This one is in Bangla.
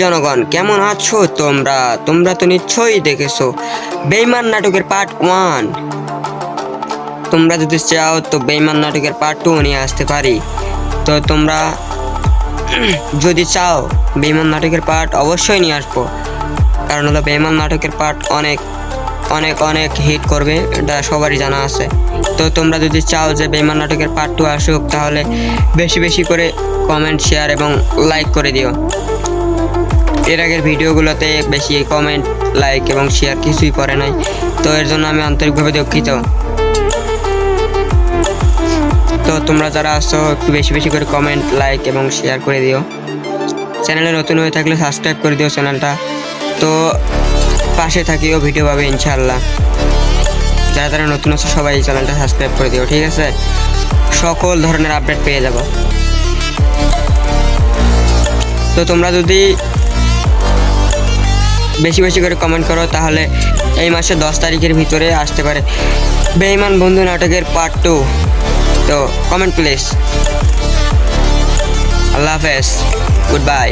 জনগণ, কেমন আছো তোমরা? তোমরা তো নিশ্চয়ই দেখেছ বেইমান নাটকের পার্ট ওয়ান তোমরা যদি চাও তো বেইমান নাটকের পার্ট টু নিয়ে আসতে পারি। তো তোমরা যদি চাও বেইমান নাটকের পার্ট অবশ্যই নিয়ে আসব। কারণ হলো বেইমান নাটকের পার্ট অনেক অনেক অনেক হিট করবে, এটা সবারই জানা আছে। তো তোমরা যদি চাও যে বেইমান নাটকের পার্ট টু আসুক, তাহলে বেশি বেশি করে কমেন্ট শেয়ার এবং লাইক করে দিও। এর আগের ভিডিওগুলোতে বেশি কমেন্ট লাইক এবং শেয়ার কিছুই করে নাই। তো এর জন্য আমি আন্তরিকভাবে দুঃখিত। তো তোমরা যারা আসছো একটু বেশি বেশি করে কমেন্ট লাইক এবং শেয়ার করে দিও। চ্যানেলে নতুন হয়ে থাকলে সাবস্ক্রাইব করে দিও চ্যানেলটা। তো পাশে থাকিও ভিডিও পাবে ইনশাল্লাহ যারা যারা নতুন আছে, সবাই এই চ্যানেলটা সাবস্ক্রাইব করে দিও, ঠিক আছে? সকল ধরনের আপডেট পেয়ে যাব। তো তোমরা যদি বেশি বেশি করে কমেন্ট করো, তাহলে এই মাসের দশ তারিখের ভিতরে আসতে পারে। বেইমান বন্ধু নাটকের পার্ট টু তো কমেন্ট প্লিজ আল্লাহ হাফেজ। Good bye